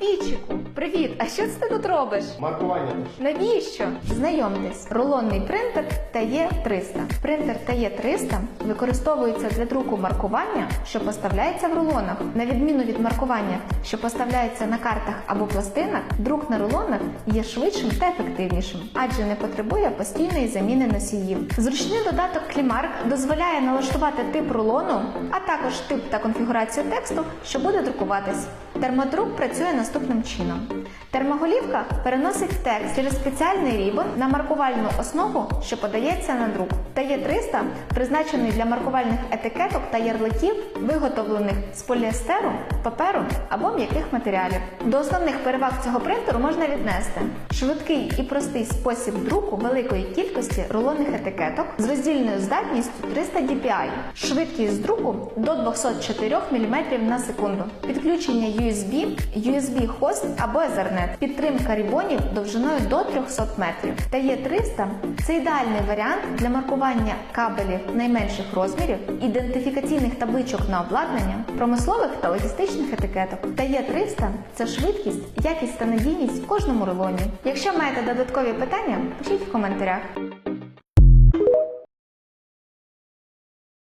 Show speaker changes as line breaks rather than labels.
一起 привіт! А що це ти тут робиш?
Маркування.
Навіщо? Знайомтесь, рулонний принтер ТЕ-300. Принтер ТЕ-300 використовується для друку маркування, що поставляється в рулонах. На відміну від маркування, що поставляється на картах або пластинах, друк на рулонах є швидшим та ефективнішим, адже не потребує постійної заміни носіїв. Зручний додаток Клімарк дозволяє налаштувати тип рулону, а також тип та конфігурацію тексту, що буде друкуватись. Термодрук працює наступним чином. Термоголівка переносить текст через спеціальний рібон на маркувальну основу, що подається на друк. ТЕ-300 призначений для маркувальних етикеток та ярликів, виготовлених з поліестеру, паперу або м'яких матеріалів. До основних переваг цього принтеру можна віднести швидкий і простий спосіб друку великої кількості рулонних етикеток з роздільною здатністю 300 dpi, швидкість друку до 204 мм на секунду, підключення USB, USB хост або Ethernet, підтримка рібонів довжиною до 300 метрів. Та є 300 це ідеальний варіант для маркування кабелів найменших розмірів, ідентифікаційних табличок на обладнання, промислових та логістичних етикеток. Та є 300 це швидкість, якість та надійність в кожному рулоні. Якщо маєте додаткові питання, пишіть в коментарях.